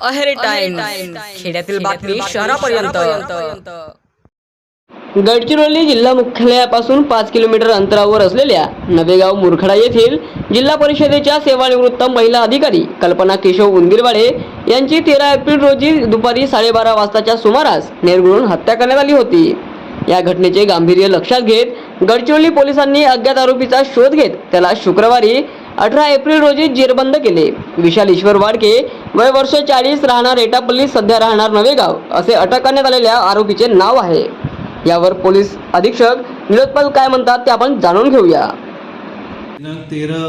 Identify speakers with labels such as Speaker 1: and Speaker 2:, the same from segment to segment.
Speaker 1: Aheri time खेड्यातील बातमी शहरापर्यंत.
Speaker 2: गडचिरोली जिल्हा मुख्यालयापासून पाच किलोमीटर अंतरावर असलेल्या नवेगाव मुरखडा येथील जिल्हा परिषदेच्या सेवानिवृत्त महिला अधिकारी कल्पना केशव उंदीरवाडे यांची तेरा एप्रिल रोजी दुपारी साडेबारा वाजताच्या सुमारास निर्गुण हत्या करण्यात आली होती. या घटनेचे गांभीर्य लक्षात घेत गडचिरोली पोलिसांनी अज्ञात आरोपीचा शोध घेत त्याला शुक्रवारी अठरा एप्रिल रोजी जेरबंद केले. विशाल ईश्वर वाडके वय वर्ष चाळीस राहणार एटापल्ली सध्या राहणार नवेगाव असे अटक करण्यात आलेल्या आरोपीचे नाव आहे. यावर पोलीस अधीक्षक निलोत्पल काय म्हणतात ते आपण जाणून घेऊया.
Speaker 3: दिनांक तेरा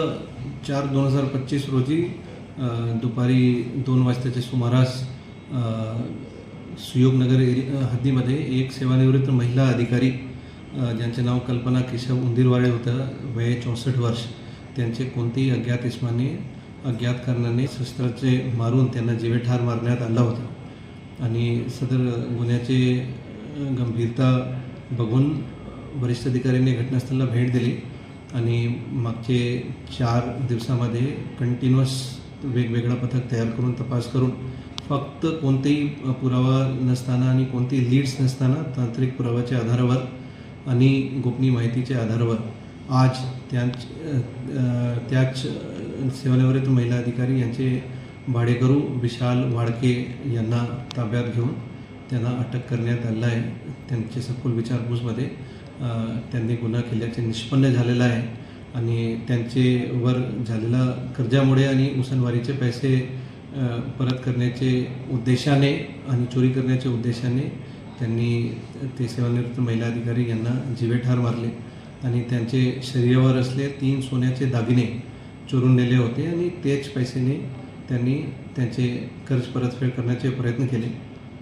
Speaker 3: चार दोन हजार पच्चीस रोजी दुपारी दोन वाजताच्या सुमारास सुयोगनगर एरि हद्दीमध्ये एक सेवानिवृत्त महिला अधिकारी ज्यांचे नाव कल्पना केशव उंदीरवाडे होतं वय चौसष्ट वर्ष त्यांचे कोणतेही अज्ञात इस्माने अज्ञात कारणाने शस्त्राचे मारून त्यांना जीवे ठार मारण्यात आला होता. आणि सदर गुन्ह्याचे गंभीरता बघून वरिष्ठ अधिकाऱ्यांनी घटनास्थळाला भेट दिली. आणि मागचे चार दिवसामध्ये कंटिन्युअस वेगवेगळं पथक तयार करून तपास करून फक्त कोणतेही पुरावा नसताना आणि कोणतेही लीड्स नसताना तांत्रिक पुराव्याच्या आधारावर आणि गोपनीय माहितीच्या आधारावर आज त्याच त्याच सेवानिवृत्त महिला अधिकारी यांचे भाडेकरू विशाल वाडके यांना ताब्यात घेऊन त्यांना अटक करण्यात आलेलं आहे. त्यांचे सखोल विचारपूसमध्ये त्यांनी गुन्हा केल्याचे निष्पन्न झालेलं आहे आणि त्यांचे वर झालेला कर्जामुळे आणि उसनवारीचे पैसे परत करण्याचे उद्देशाने आणि चोरी करण्याच्या उद्देशाने त्यांनी ते सेवानिवृत्त महिला अधिकारी यांना जीवेठार मारले आणि त्यांचे शरीरावर असले तीन सोन्याचे दागिने चोरून नेले होते आणि तेच पैशाने त्यांनी त्यांचे कर्ज परतफेड करण्याचे प्रयत्न केले.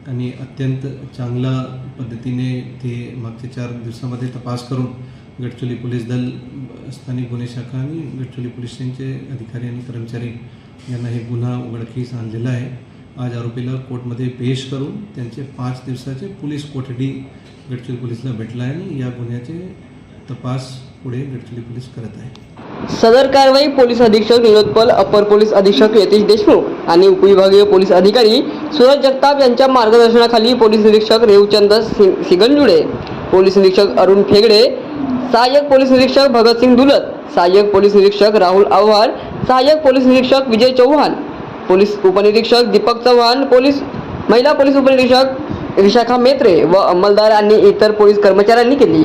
Speaker 3: आणि अत्यंत चांगल्या पद्धतीने ते मागच्या चार दिवसामध्ये तपास करून गडचोली पोलीस दल स्थानिक गुन्हे शाखा आणि गडचोली पोलीस स्टेशनचे अधिकारी आणि कर्मचारी यांना हे गुन्हा उघडकीस आणलेला आहे. आज आरोपीला कोर्टमध्ये पेश करून त्यांचे पाच दिवसाचे पोलीस कोठडी गडचिरोली पोलीसला भेटला आहे आणि या गुन्ह्याचे तपास पुढे गडचिरोली पोलीस करत आहे
Speaker 2: सदर कारवाई पोलीस अधीक्षक निलोत्पल अपर पोलीस अधीक्षक यतीश देशमुख आणि उपविभागीय पोलीस अधिकारी सुरज जगताप यांच्या मार्गदर्शनाखाली पोलीस निरीक्षक रेवचंद सि- सिगंजुडे पोलीस निरीक्षक अरुण फेगडे सहाय्यक पोलीस निरीक्षक भगतसिंग दुलत सहाय्यक पोलीस निरीक्षक राहुल आव्हाड सहाय्यक पोलीस निरीक्षक विजय चव्हाण पोलीस उपनिरीक्षक दीपक चव्हाण पोलीस महिला पोलीस उपनिरीक्षक विशाखा मेत्रे व अंमलदार आणि इतर पोलीस कर्मचाऱ्यांनी केली.